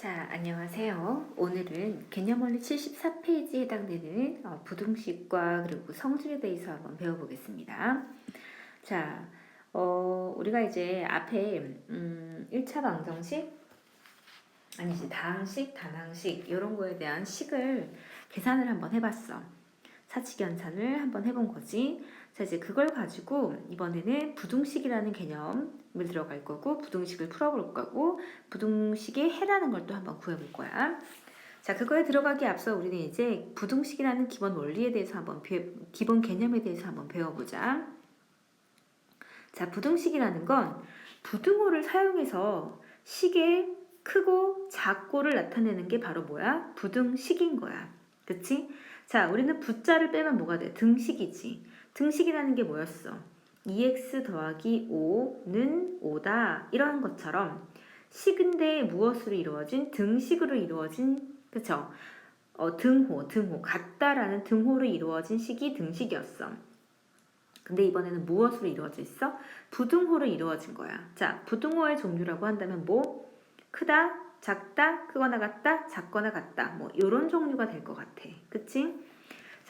자, 안녕하세요. 오늘은 개념원리 74페이지에 해당되는 어, 부등식과 그리고 성질에 대해서 한번 배워보겠습니다. 자, 어, 우리가 이제 앞에 음, 1차 방정식 아니지 다항식, 단항식 이런 거에 대한 식을 계산을 한번 해봤어. 사칙연산을 한번 해본 거지. 자 이제 그걸 가지고 이번에는 부등식이라는 개념을 들어갈 거고 부등식을 풀어볼 거고 부등식의 해라는 걸 또 한번 구해볼 거야. 자 그거에 들어가기 앞서 우리는 이제 부등식이라는 기본 원리에 대해서 한번 배, 기본 개념에 대해서 한번 배워보자. 자 부등식이라는 건 부등호를 사용해서 식의 크고 작고를 나타내는 게 바로 뭐야? 부등식인 거야. 그치? 자, 우리는 부자를 빼면 뭐가 돼? 등식이지. 등식이라는 게 뭐였어? 2x 더하기 5는 5다. 이러한 것처럼 식인데 무엇으로 이루어진? 등식으로 이루어진, 그쵸? 어, 등호, 등호. 같다라는 등호로 이루어진 식이 등식이었어. 근데 이번에는 무엇으로 이루어져 있어? 부등호로 이루어진 거야. 자, 부등호의 종류라고 한다면 뭐? 크다, 작다, 크거나 같다, 작거나 같다. 뭐 이런 종류가 될 것 같아. 그치?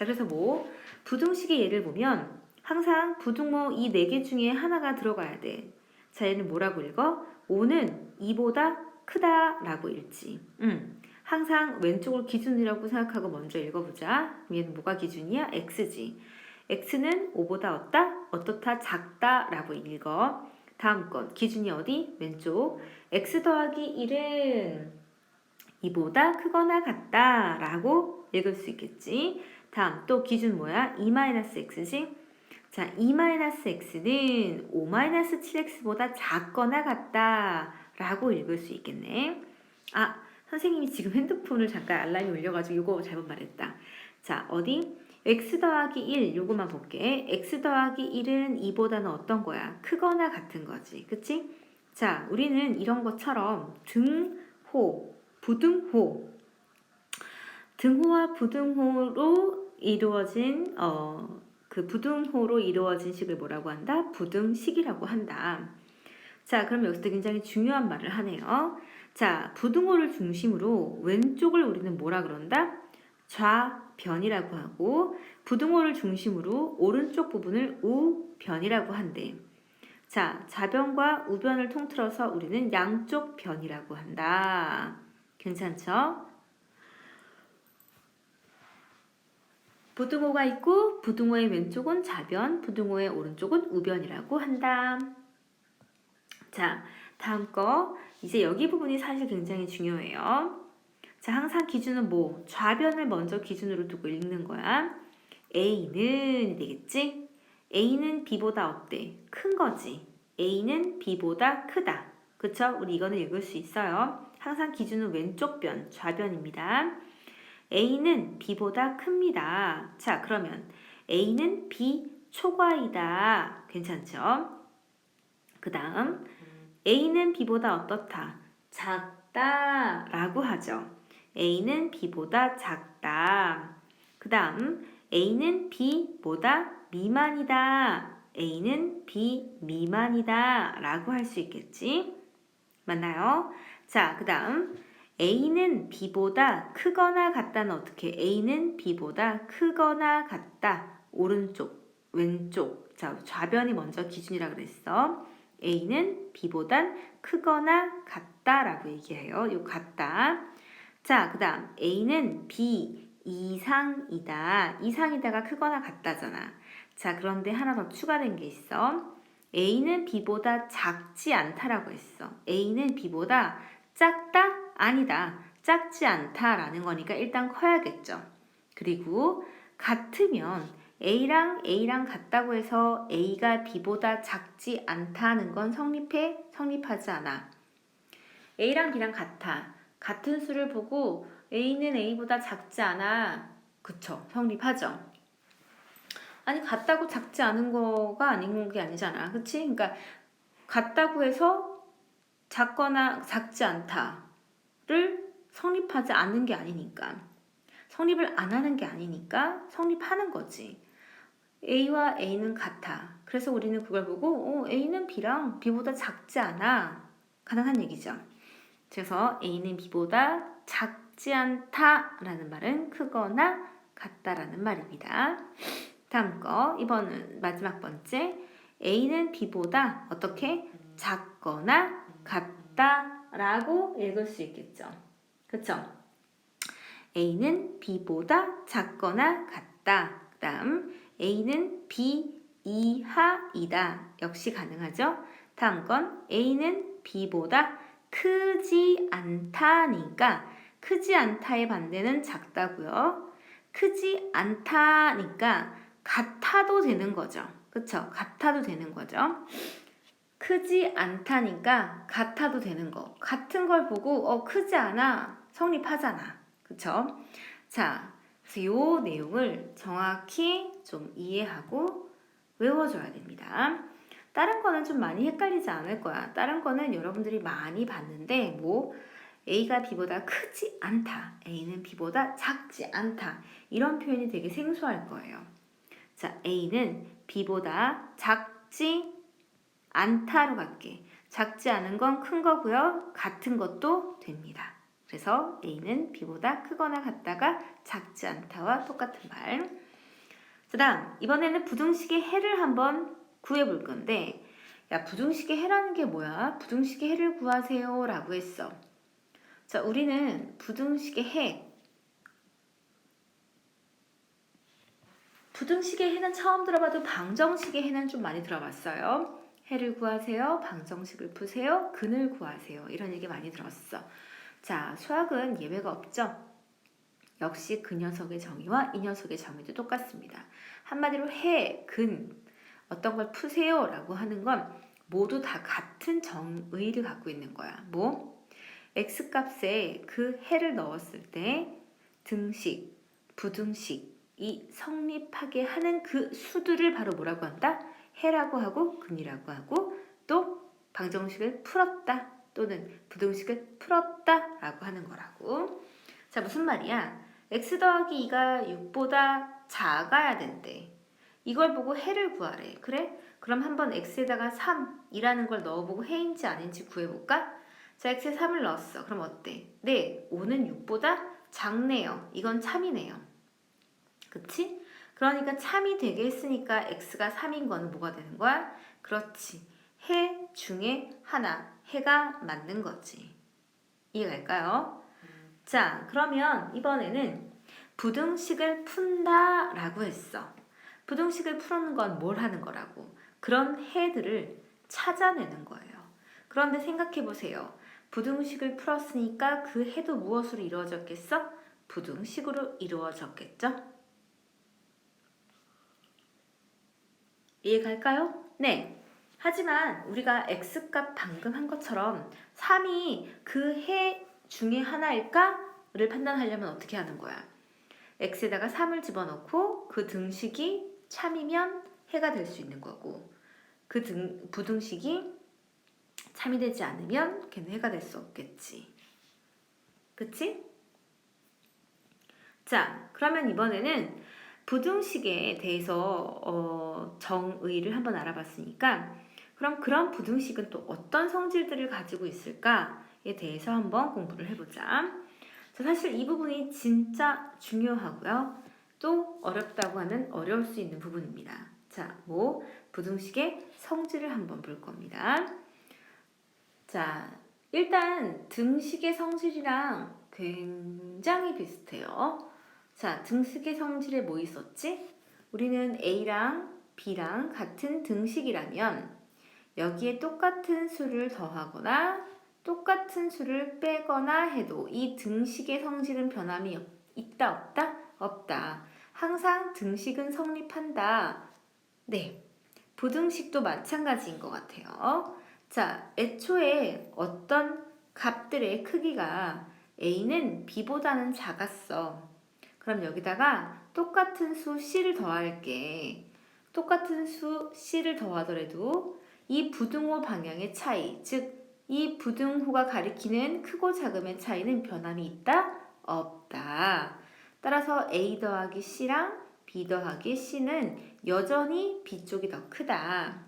자, 그래서 뭐 부등식의 예를 보면 항상 부등호 이 네 개 중에 하나가 들어가야 돼. 자, 얘는 뭐라고 읽어? 5는 2보다 크다라고 읽지. 음. 항상 왼쪽을 기준이라고 생각하고 먼저 읽어보자. 얘는 뭐가 기준이야? x지. x는 5보다 어따? 어떻다? 작다라고 읽어. 다음 건 기준이 어디? 왼쪽. x 더하기 1은 2보다 크거나 같다 라고 읽을 수 있겠지. 다음 또 기준 뭐야? 2-x지? 자, 2-x는 5-7x보다 작거나 같다 라고 읽을 수 있겠네. 아, 선생님이 지금 핸드폰을 잠깐 알람이 울려가지고 이거 잘못 말했다. 자, 어디? x 더하기 1 요거만 볼게. x 더하기 1은 2보다는 어떤 거야? 크거나 같은 거지. 그치? 자, 우리는 이런 것처럼 등호, 부등호, 등호와 부등호로 이루어진 어, 그 부등호로 이루어진 식을 뭐라고 한다? 부등식이라고 한다. 자, 그럼 여기서 굉장히 중요한 말을 하네요. 자, 부등호를 중심으로 왼쪽을 우리는 뭐라 그런다? 좌변이라고 하고 부등호를 중심으로 오른쪽 부분을 우변이라고 한대. 자, 좌변과 우변을 통틀어서 우리는 양쪽 변이라고 한다. 괜찮죠? 부등호가 있고 부등호의 왼쪽은 좌변, 부등호의 오른쪽은 우변이라고 한다. 자, 다음 거 이제 여기 부분이 사실 굉장히 중요해요. 자, 항상 기준은 뭐 좌변을 먼저 기준으로 두고 읽는 거야. A는 되겠지? A는 B보다 어때? 큰 거지. A는 B보다 크다. 그쵸? 우리 이거는 읽을 수 있어요. 항상 기준은 왼쪽 변, 좌변입니다. A는 B보다 큽니다. 자, 그러면 A는 B 초과이다. 괜찮죠? 그 다음, A는 B보다 어떻다? 작다. 라고 하죠. A는 B보다 작다. 그 다음, A는 B보다 미만이다. A는 B 미만이다. 라고 할 수 있겠지? 맞나요? 자, 그 다음, A는 B보다 크거나 같다는 어떻게? A는 B보다 크거나 같다. 오른쪽, 왼쪽. 자, 좌변이 먼저 기준이라 그랬어. A는 B보단 크거나 같다라고 얘기해요. 요 같다. 자, 그 다음 A는 B 이상이다. 이상이다가 크거나 같다잖아. 자, 그런데 하나 더 추가된 게 있어. A는 B보다 작지 않다라고 했어. A는 B보다 작다? 아니다. 작지 않다라는 거니까 일단 커야겠죠. 그리고 같으면 A랑 A랑 같다고 해서 A가 B보다 작지 않다는 건 성립해? 성립하지 않아. A랑 B랑 같아. 같은 수를 보고 A는 A보다 작지 않아. 그쵸? 성립하죠. 아니 같다고 작지 않은 거가 아닌 게 아니잖아. 그치? 그러니까 같다고 해서 작거나 작지 않다 를 성립하지 않는 게 아니니까. 성립을 안 하는 게 아니니까 성립하는 거지. A와 A는 같아. 그래서 우리는 그걸 보고 어, A는 B랑 B보다 작지 않아. 가능한 얘기죠. 그래서 A는 B보다 작지 않다라는 말은 크거나 같다라는 말입니다. 다음 거 이번은 마지막 번째 A는 B보다 어떻게 작거나 같다라고 읽을 수 있겠죠. 그렇죠? A는 B보다 작거나 같다. 그 다음 A는 B 이하이다. 역시 가능하죠. 다음 건 A는 B보다 크지 않다니까 크지 않다의 반대는 작다고요. 크지 않다니까 같아도 되는 거죠. 그쵸? 같아도 되는 거죠. 크지 않다니까 같아도 되는 거. 같은 걸 보고 어 크지 않아 성립하잖아. 그쵸? 자, 그래서 요 내용을 정확히 좀 이해하고 외워줘야 됩니다. 다른 거는 좀 많이 헷갈리지 않을 거야. 다른 거는 여러분들이 많이 봤는데 뭐 A가 B보다 크지 않다. A는 B보다 작지 않다. 이런 표현이 되게 생소할 거예요. 자, A는 B보다 작지 않다로 갈게. 작지 않은 건 큰 거고요. 같은 것도 됩니다. 그래서 A는 B보다 크거나 같다가 작지 않다와 똑같은 말. 그 다음, 이번에는 부등식의 해를 한번 구해볼 건데, 야, 부등식의 해라는 게 뭐야? 부등식의 해를 구하세요. 라고 했어. 자, 우리는 부등식의 해. 부등식의 해는 처음 들어봐도 방정식의 해는 좀 많이 들어봤어요. 해를 구하세요. 방정식을 푸세요. 근을 구하세요. 이런 얘기 많이 들었어. 자, 수학은 예외가 없죠. 역시 그 녀석의 정의와 이 녀석의 정의도 똑같습니다. 한마디로 해, 근, 어떤 걸 푸세요 라고 하는 건 모두 다 같은 정의를 갖고 있는 거야. 뭐? x값에 그 해를 넣었을 때 등식, 부등식이 성립하게 하는 그 수들을 바로 뭐라고 한다? 해라고 하고 근이라고 하고 또 방정식을 풀었다 또는 부등식을 풀었다 라고 하는 거라고. 자, 무슨 말이야? x 더하기 2가 6보다 작아야 된대. 이걸 보고 해를 구하래. 그래? 그럼 한번 x에다가 3이라는 걸 넣어보고 해인지 아닌지 구해볼까? 자, x에 3을 넣었어. 그럼 어때? 네, 5는 6보다 작네요. 이건 참이네요. 그치? 그러니까 참이 되게 했으니까 x가 3인 거는 뭐가 되는 거야? 그렇지. 해 중에 하나. 해가 맞는 거지. 이해갈까요? 자, 그러면 이번에는 부등식을 푼다 라고 했어. 부등식을 푸는 건 뭘 하는 거라고? 그런 해들을 찾아내는 거예요. 그런데 생각해 보세요. 부등식을 풀었으니까 그 해도 무엇으로 이루어졌겠어? 부등식으로 이루어졌겠죠? 이해 갈까요? 네. 하지만 우리가 x값 방금 한 것처럼 3이 그 해 중에 하나일까를 판단하려면 어떻게 하는 거야? x에다가 3을 집어넣고 그 등식이 참이면 해가 될 수 있는 거고 그 등, 부등식이 참이 되지 않으면 걔는 해가 될 수 없겠지. 그치? 자, 그러면 이번에는 부등식에 대해서 어, 정의를 한번 알아봤으니까 그럼 그런 부등식은 또 어떤 성질들을 가지고 있을까에 대해서 한번 공부를 해보자. 자, 사실 이 부분이 진짜 중요하고요. 또 어렵다고 하는 어려울 수 있는 부분입니다. 자, 뭐 부등식의 성질을 한번 볼 겁니다. 자, 일단 등식의 성질이랑 굉장히 비슷해요. 자, 등식의 성질에 뭐 있었지? 우리는 A랑 B랑 같은 등식이라면 여기에 똑같은 수를 더하거나 똑같은 수를 빼거나 해도 이 등식의 성질은 변함이 있다 없다? 없다. 항상 등식은 성립한다. 네. 부등식도 마찬가지인 것 같아요. 자, 애초에 어떤 값들의 크기가 A는 B보다는 작았어. 그럼 여기다가 똑같은 수 C를 더할게. 똑같은 수 C를 더하더라도 이 부등호 방향의 차이, 즉 이 부등호가 가리키는 크고 작음의 차이는 변함이 있다? 없다. 따라서 A 더하기 C랑 B 더하기 C는 여전히 B 쪽이 더 크다.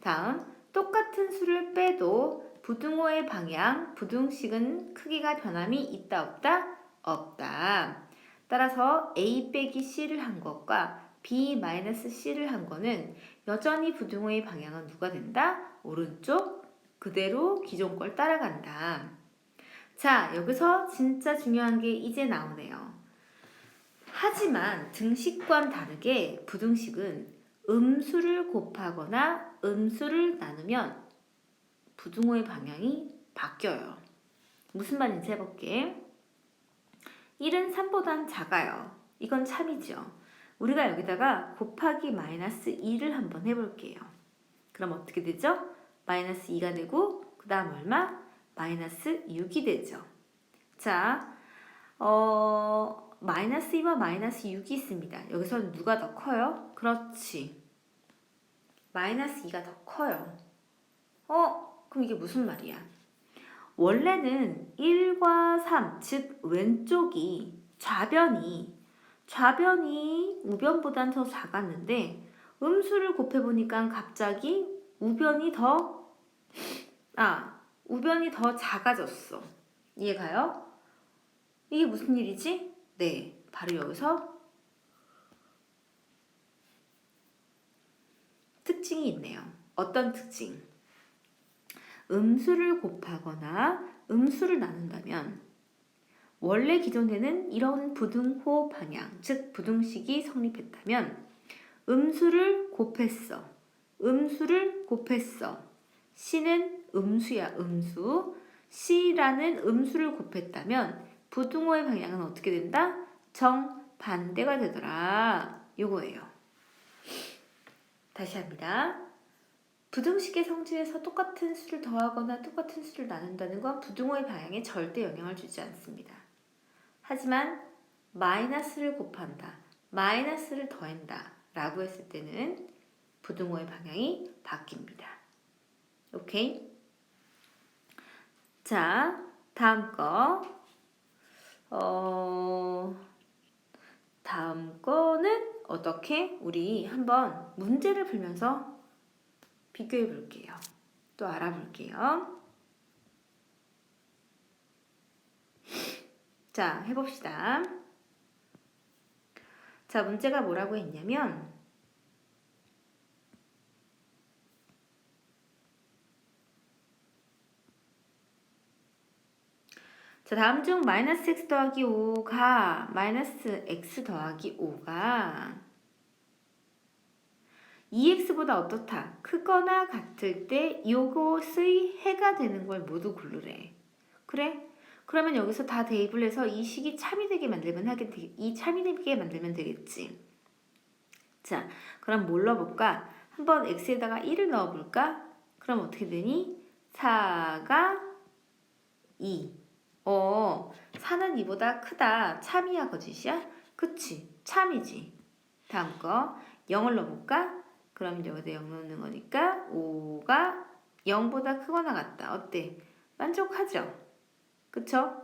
다음, 똑같은 수를 빼도 부등호의 방향, 부등식은 크기가 변함이 있다 없다? 없다. 따라서 A 빼기 C를 한 것과 B 마이너스 C를 한 거는 여전히 부등호의 방향은 누가 된다? 오른쪽 그대로 기존 걸 따라간다. 자, 여기서 진짜 중요한 게 이제 나오네요. 하지만 등식과는 다르게 부등식은 음수를 곱하거나 음수를 나누면 부등호의 방향이 바뀌어요. 무슨 말인지 해볼게. 1은 3보단 작아요. 이건 참이죠. 우리가 여기다가 곱하기 마이너스 2를 한번 해볼게요. 그럼 어떻게 되죠? 마이너스 2가 되고 그 다음 얼마? 마이너스 6이 되죠. 자, 어, 마이너스 2와 마이너스 6이 있습니다. 여기서 누가 더 커요? 그렇지. 마이너스 2가 더 커요. 어, 그럼 이게 무슨 말이야? 원래는 1과 3, 즉 왼쪽이 좌변이 좌변이 우변보단 더 작았는데 음수를 곱해보니까 갑자기 우변이 더, 아, 우변이 더 작아졌어. 이해가요? 이게 무슨 일이지? 네, 바로 여기서 특징이 있네요. 어떤 특징? 음수를 곱하거나 음수를 나눈다면 원래 기존에는 이런 부등호 방향, 즉 부등식이 성립했다면 음수를 곱했어. 음수를 곱했어. C는 음수야, 음수. C라는 음수를 곱했다면 부등호의 방향은 어떻게 된다? 정반대가 되더라. 요거예요. 다시 합니다. 부등식의 성질에서 똑같은 수를 더하거나 똑같은 수를 나눈다는 건 부등호의 방향에 절대 영향을 주지 않습니다. 하지만 마이너스를 곱한다, 마이너스를 더한다 라고 했을 때는 부등호의 방향이 바뀝니다. 오케이? 자, 다음 거. 어, 다음 거는 어떻게? 우리 한번 문제를 풀면서 비교해 볼게요. 또 알아볼게요. 자, 해봅시다. 자, 문제가 뭐라고 했냐면, 자, 다음 중 마이너스 x 더하기 5가 마이너스 x 더하기 5가 2x보다 어떻다? 크거나 같을 때 요것의 해가 되는 걸 모두 고르래. 그래? 그러면 여기서 다 대입을 해서 이 식이 참이 되게 만들면 하게 되, 이 참이 되게 만들면 되겠지. 자, 그럼 뭘 넣어볼까? 한번 x에다가 1을 넣어볼까? 그럼 어떻게 되니? 4가 2. 어, 4는 2보다 크다. 참이야, 거짓이야? 그치, 참이지. 다음 거 0을 넣어볼까? 그럼 여기다 0 넣는 거니까 5가 0보다 크거나 같다. 어때? 만족하죠? 그쵸?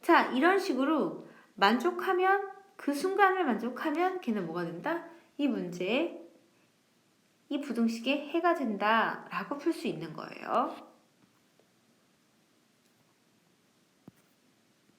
자, 이런 식으로 만족하면 그 순간을 만족하면 걔는 뭐가 된다? 이 문제에 이 부등식의 해가 된다 라고 풀 수 있는 거예요.